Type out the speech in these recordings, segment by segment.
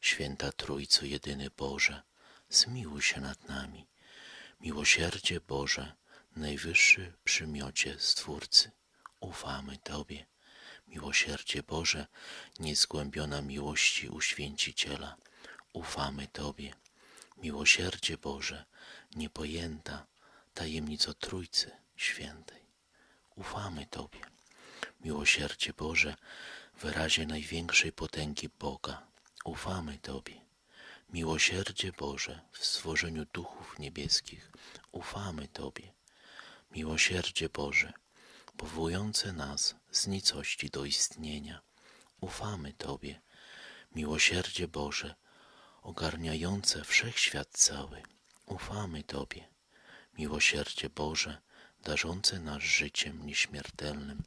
Święta Trójco jedyny Boże, zmiłuj się nad nami. Miłosierdzie Boże, najwyższy przymiocie Stwórcy, ufamy Tobie. Miłosierdzie Boże, niezgłębiona miłości u Święciciela, ufamy Tobie. Miłosierdzie Boże, niepojęta tajemnico Trójcy Świętej, ufamy Tobie. Miłosierdzie Boże, wyrazie największej potęgi Boga, ufamy Tobie. Miłosierdzie Boże w stworzeniu duchów niebieskich, ufamy Tobie. Miłosierdzie Boże, powołujące nas z nicości do istnienia, ufamy Tobie. Miłosierdzie Boże, ogarniające wszechświat cały, ufamy Tobie. Miłosierdzie Boże, darzące nas życiem nieśmiertelnym,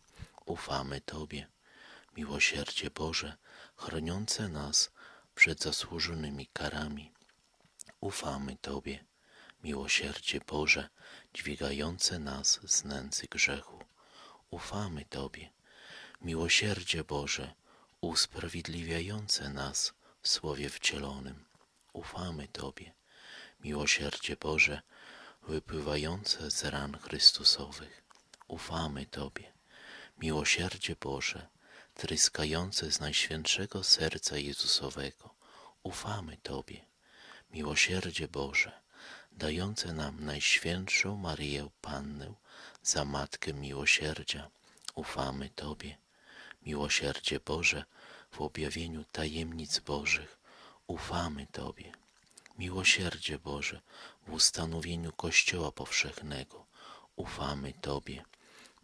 ufamy Tobie. Miłosierdzie Boże, chroniące nas przed zasłużonymi karami, ufamy Tobie. Miłosierdzie Boże, dźwigające nas z nędzy grzechu, ufamy Tobie. Miłosierdzie Boże, usprawiedliwiające nas w Słowie wcielonym, ufamy Tobie. Miłosierdzie Boże, wypływające z ran Chrystusowych, ufamy Tobie. Miłosierdzie Boże, tryskające z Najświętszego Serca Jezusowego, ufamy Tobie. Miłosierdzie Boże, dające nam Najświętszą Maryję Pannę za Matkę Miłosierdzia, ufamy Tobie. Miłosierdzie Boże, w objawieniu tajemnic Bożych, ufamy Tobie. Miłosierdzie Boże, w ustanowieniu Kościoła Powszechnego, ufamy Tobie.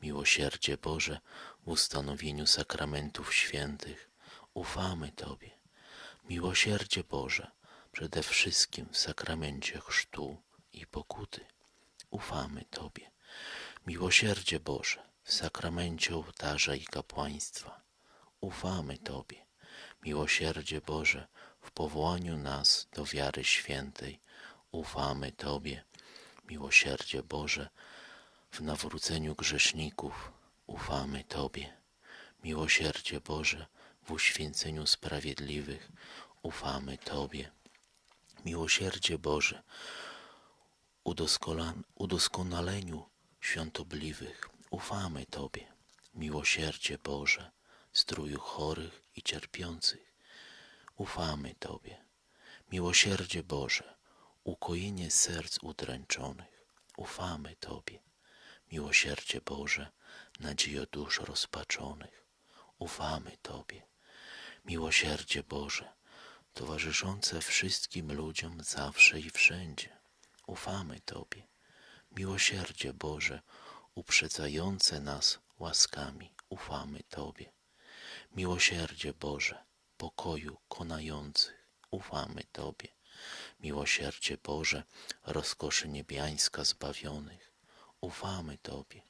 Miłosierdzie Boże, w ustanowieniu sakramentów świętych, ufamy Tobie. Miłosierdzie Boże, przede wszystkim w sakramencie chrztu i pokuty, ufamy Tobie. Miłosierdzie Boże, w sakramencie ołtarza i kapłaństwa, ufamy Tobie. Miłosierdzie Boże, w powołaniu nas do wiary świętej, ufamy Tobie. Miłosierdzie Boże, w nawróceniu grzeszników, ufamy Tobie. Miłosierdzie Boże, w uświęceniu sprawiedliwych, ufamy Tobie. Miłosierdzie Boże, udoskonaleniu świątobliwych, ufamy Tobie. Miłosierdzie Boże, stróju chorych i cierpiących, ufamy Tobie. Miłosierdzie Boże, ukojenie serc udręczonych, ufamy Tobie. Miłosierdzie Boże, nadziejo dusz rozpaczonych, ufamy Tobie. Miłosierdzie Boże, towarzyszące wszystkim ludziom zawsze i wszędzie, ufamy Tobie. Miłosierdzie Boże, uprzedzające nas łaskami, ufamy Tobie. Miłosierdzie Boże, pokoju konających, ufamy Tobie. Miłosierdzie Boże, rozkoszy niebiańska zbawionych, ufamy Tobie.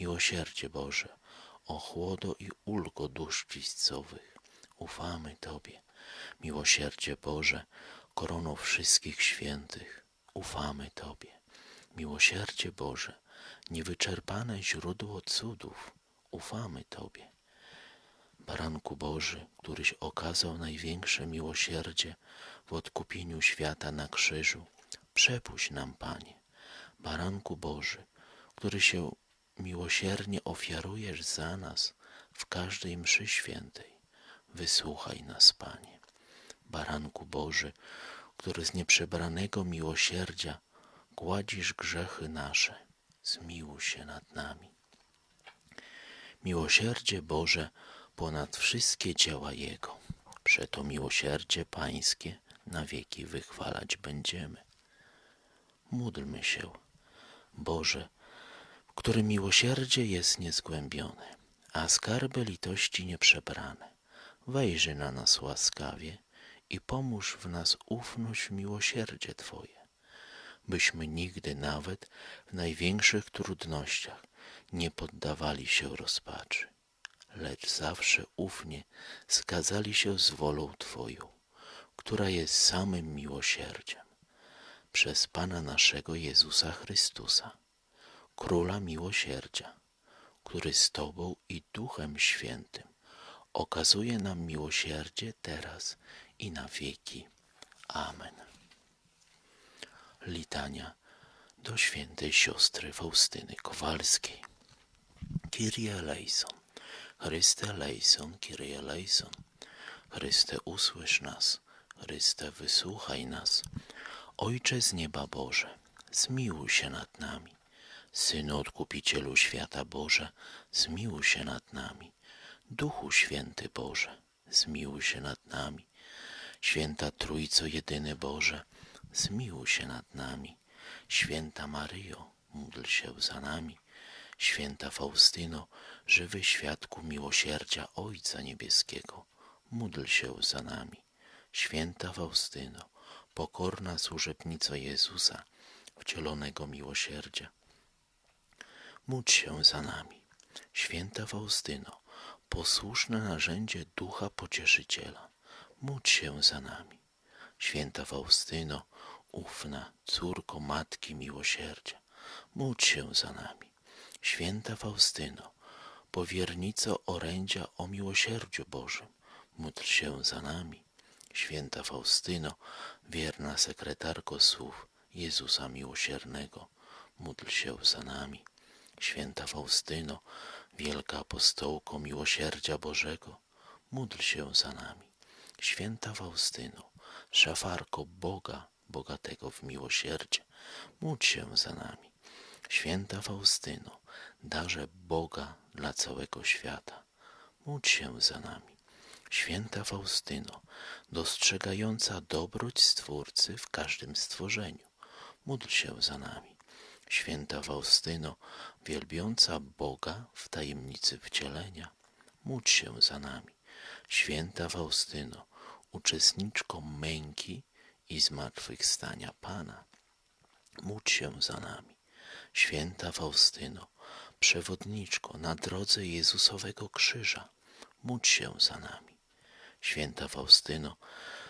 Miłosierdzie Boże, ochłodo i ulgo dusz czyścowych, ufamy Tobie. Miłosierdzie Boże, korono wszystkich świętych, ufamy Tobie. Miłosierdzie Boże, niewyczerpane źródło cudów, ufamy Tobie. Baranku Boży, któryś okazał największe miłosierdzie w odkupieniu świata na krzyżu, przepuść nam, Panie. Baranku Boży, który się miłosiernie ofiarujesz za nas w każdej mszy świętej, wysłuchaj nas, Panie. Baranku Boży, który z nieprzebranego miłosierdzia gładzisz grzechy nasze, zmiłuj się nad nami. Miłosierdzie Boże ponad wszystkie dzieła Jego. Przeto miłosierdzie Pańskie na wieki wychwalać będziemy. Módlmy się, Boże, w którym miłosierdzie jest niezgłębione, a skarby litości nieprzebrane. Wejrzyj na nas łaskawie i pomóż w nas ufność w miłosierdzie Twoje, byśmy nigdy nawet w największych trudnościach nie poddawali się rozpaczy, lecz zawsze ufnie zgadzali się z wolą Twoją, która jest samym miłosierdziem, przez Pana naszego Jezusa Chrystusa, Króla Miłosierdzia, który z Tobą i Duchem Świętym okazuje nam miłosierdzie teraz i na wieki. Amen. Litania do świętej siostry Faustyny Kowalskiej. Kyrie eleison, Chryste eleison, Kyrie eleison. Chryste usłysz nas, Chryste wysłuchaj nas. Ojcze z nieba Boże, zmiłuj się nad nami. Synu Odkupicielu świata Boże, zmiłuj się nad nami. Duchu Święty Boże, zmiłuj się nad nami. Święta Trójco Jedyny Boże, zmiłuj się nad nami. Święta Maryjo, módl się za nami. Święta Faustyno, żywy świadku miłosierdzia Ojca Niebieskiego, módl się za nami. Święta Faustyno, pokorna służebnico Jezusa, wcielonego miłosierdzia, módl się za nami. Święta Faustyno, posłuszne narzędzie Ducha Pocieszyciela, módl się za nami. Święta Faustyno, ufna córko Matki Miłosierdzia, módl się za nami. Święta Faustyno, powiernico orędzia o miłosierdziu Bożym, módl się za nami. Święta Faustyno, wierna sekretarko słów Jezusa Miłosiernego, módl się za nami. Święta Faustyno, wielka apostołko miłosierdzia Bożego, módl się za nami. Święta Faustyno, szafarko Boga, bogatego w miłosierdzie, módl się za nami. Święta Faustyno, darze Boga dla całego świata, módl się za nami. Święta Faustyno, dostrzegająca dobroć Stwórcy w każdym stworzeniu, módl się za nami. Święta Faustyno, wielbiąca Boga w tajemnicy wcielenia, módl się za nami. Święta Faustyno, uczestniczko męki i zmartwychwstania Pana, módl się za nami. Święta Faustyno, przewodniczko na drodze Jezusowego krzyża, módl się za nami. Święta Faustyno,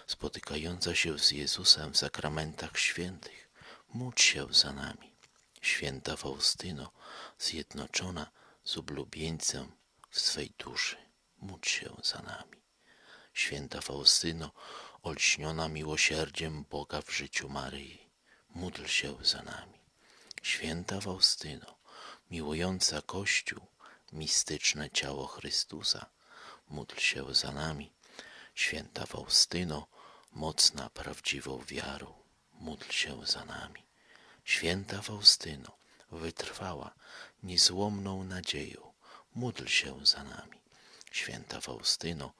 spotykająca się z Jezusem w sakramentach świętych, módl się za nami. Święta Faustyno, zjednoczona z oblubieńcem w swej duszy, módl się za nami. Święta Faustyno, olśniona miłosierdziem Boga w życiu Maryi, módl się za nami. Święta Faustyno, miłująca Kościół, mistyczne ciało Chrystusa, módl się za nami. Święta Faustyno, mocna prawdziwą wiarą, módl się za nami. Święta Faustyno, wytrwała, niezłomną nadzieją, módl się za nami. Święta Faustyno,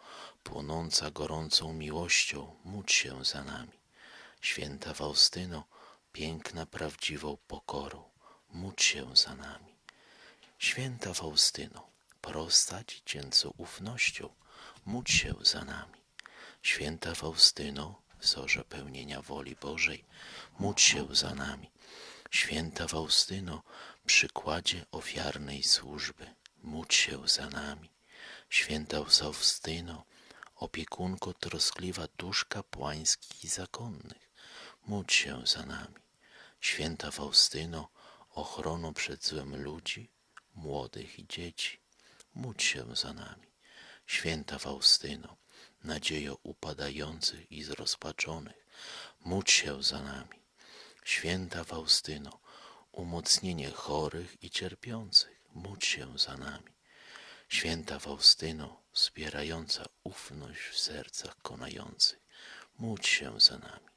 płonąca gorącą miłością, módl się za nami. Święta Faustyno, piękna prawdziwą pokorą, módl się za nami. Święta Faustyno, prosta dziecięcą ufnością, módl się za nami. Święta Faustyno, wzorze pełnienia woli Bożej, módl się za nami. Święta Faustyno, przykładzie ofiarnej służby, módl się za nami. Święta Faustyno, opiekunko troskliwa dusz kapłańskich i zakonnych, módl się za nami. Święta Faustyno, ochrono przed złem ludzi, młodych i dzieci, módl się za nami. Święta Faustyno, nadziejo upadających i zrozpaczonych, módl się za nami. Święta Faustyno, umocnienie chorych i cierpiących, módl się za nami. Święta Faustyno, wspierająca ufność w sercach konających, módl się za nami.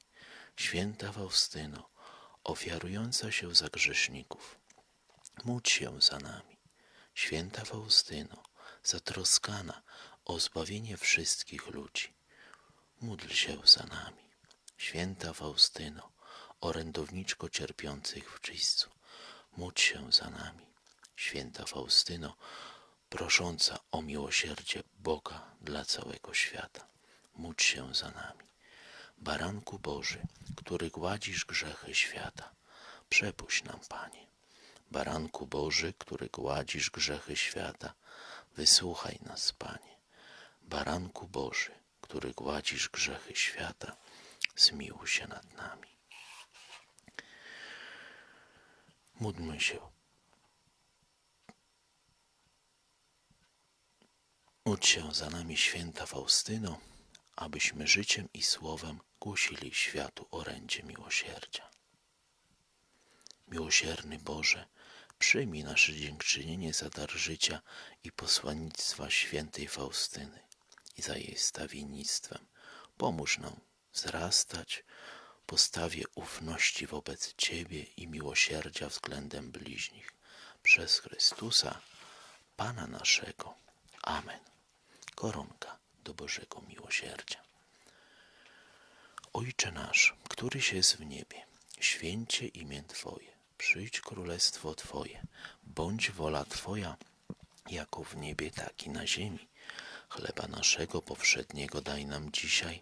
Święta Faustyno, ofiarująca się za grzeszników, módl się za nami. Święta Faustyno, zatroskana o zbawienie wszystkich ludzi, módl się za nami. Święta Faustyno, orędowniczko cierpiących w czyśćcu, módl się za nami. Święta Faustyno, prosząca o miłosierdzie Boga dla całego świata, módl się za nami. Baranku Boży, który gładzisz grzechy świata, przepuść nam, Panie. Baranku Boży, który gładzisz grzechy świata, wysłuchaj nas, Panie. Baranku Boży, który gładzisz grzechy świata, zmiłuj się nad nami. Módlmy się. Módl się za nami, święta Faustyno, abyśmy życiem i słowem głosili światu orędzie miłosierdzia. Miłosierny Boże, przyjmij nasze dziękczynienie za dar życia i posłannictwa świętej Faustyny i za jej stawiennictwem. Pomóż nam wzrastać postawie ufności wobec Ciebie i miłosierdzia względem bliźnich. Przez Chrystusa, Pana naszego. Amen. Koronka do Bożego miłosierdzia. Ojcze nasz, któryś jest w niebie, święcie imię Twoje, przyjdź królestwo Twoje, bądź wola Twoja, jako w niebie, tak i na ziemi. Chleba naszego powszedniego daj nam dzisiaj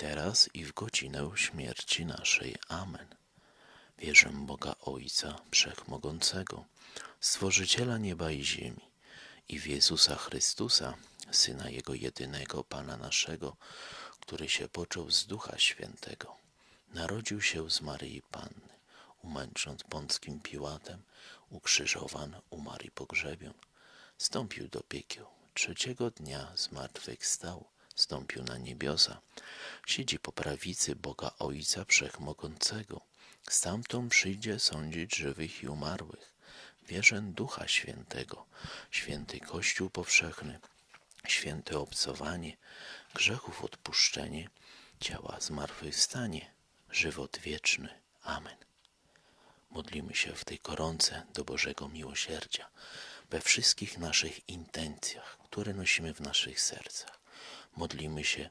teraz i w godzinę śmierci naszej. Amen. Wierzę Boga Ojca Wszechmogącego, Stworzyciela nieba i ziemi i w Jezusa Chrystusa, Syna Jego jedynego, Pana naszego, który się począł z Ducha Świętego, narodził się z Maryi Panny, umęcząc pąckim Piłatem, ukrzyżowan, umarł i pogrzebion, stąpił do piekieł, trzeciego dnia zmartwychwstał, stąpił na niebiosa, siedzi po prawicy Boga Ojca Wszechmogącego, stamtąd przyjdzie sądzić żywych i umarłych. Wierzę Ducha Świętego, święty Kościół powszechny, święte obcowanie, grzechów odpuszczenie, ciała zmartwychwstanie, żywot wieczny. Amen. Modlimy się w tej koronce do Bożego Miłosierdzia, we wszystkich naszych intencjach, które nosimy w naszych sercach. Modlimy się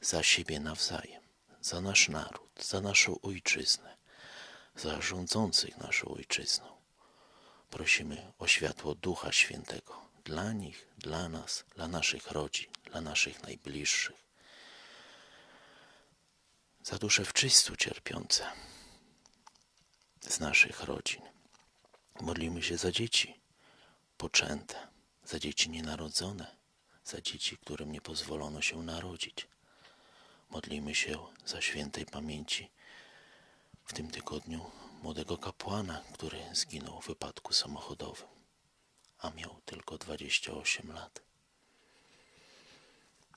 za siebie nawzajem, za nasz naród, za naszą ojczyznę, za rządzących naszą ojczyzną. Prosimy o światło Ducha Świętego dla nich, dla nas, dla naszych rodzin, dla naszych najbliższych. Za dusze w czystu cierpiące z naszych rodzin. Modlimy się za dzieci poczęte, za dzieci nienarodzone, za dzieci, którym nie pozwolono się narodzić. Modlimy się za świętej pamięci w tym tygodniu młodego kapłana, który zginął w wypadku samochodowym, a miał tylko 28 lat.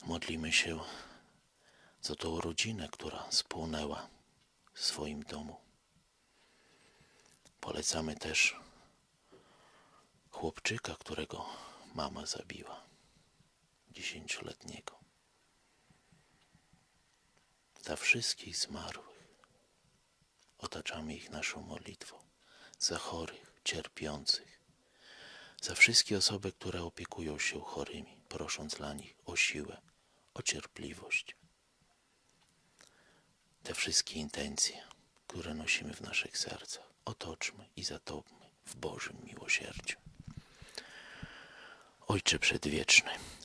Modlimy się za tą rodzinę, która spłonęła w swoim domu. Polecamy też chłopczyka, którego mama zabiła, dziesięcioletniego. Za wszystkich zmarłych otaczamy ich naszą modlitwą, za chorych, cierpiących, za wszystkie osoby, które opiekują się chorymi, prosząc dla nich o siłę, o cierpliwość. Te wszystkie intencje, które nosimy w naszych sercach, otoczmy i zatopmy w Bożym miłosierdziu. Ojcze Przedwieczny,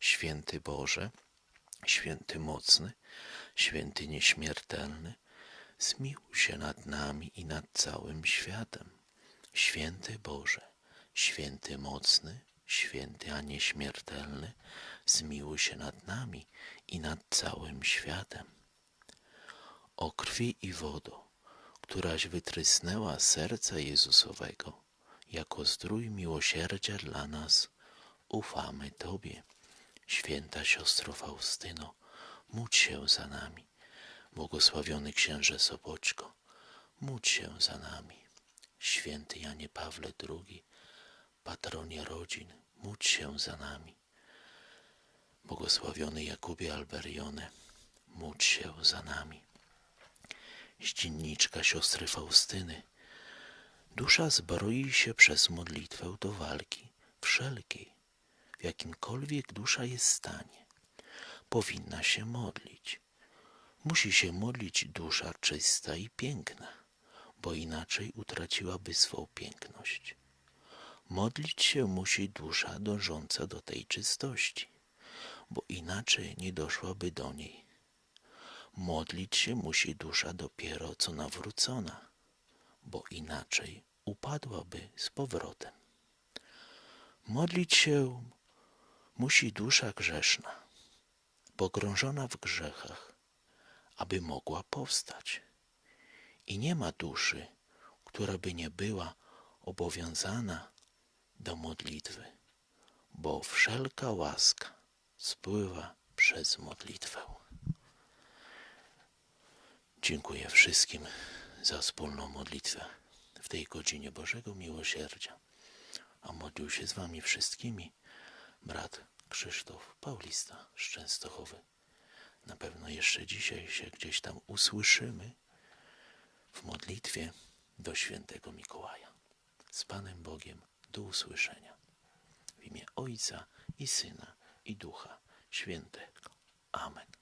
Święty Boże, święty mocny, święty nieśmiertelny, zmiłuj się nad nami i nad całym światem. Święty Boże, święty mocny, święty a nieśmiertelny, zmiłuj się nad nami i nad całym światem. O krwi i wodo, któraś wytrysnęła serca Jezusowego, jako zdrój miłosierdzia dla nas, ufamy Tobie. Święta siostro Faustyno, módl się za nami. Błogosławiony księże Soboczko, módl się za nami. Święty Janie Pawle II, patronie rodzin, módl się za nami. Błogosławiony Jakubie Alberione, módl się za nami. Ździenniczka siostry Faustyny, dusza zbroi się przez modlitwę do walki wszelkiej, w jakimkolwiek dusza jest stanie. Powinna się modlić. Musi się modlić dusza czysta i piękna, bo inaczej utraciłaby swą piękność. Modlić się musi dusza dążąca do tej czystości, bo inaczej nie doszłaby do niej. Modlić się musi dusza dopiero co nawrócona, bo inaczej upadłaby z powrotem. Modlić się musi dusza grzeszna, pogrążona w grzechach, aby mogła powstać. I nie ma duszy, która by nie była obowiązana do modlitwy, bo wszelka łaska spływa przez modlitwę. Dziękuję wszystkim za wspólną modlitwę w tej godzinie Bożego Miłosierdzia. A modlił się z wami wszystkimi brat Krzysztof Paulista z Częstochowy. Na pewno jeszcze dzisiaj się gdzieś tam usłyszymy w modlitwie do świętego Mikołaja. Z Panem Bogiem do usłyszenia. W imię Ojca i Syna i Ducha Świętego. Amen.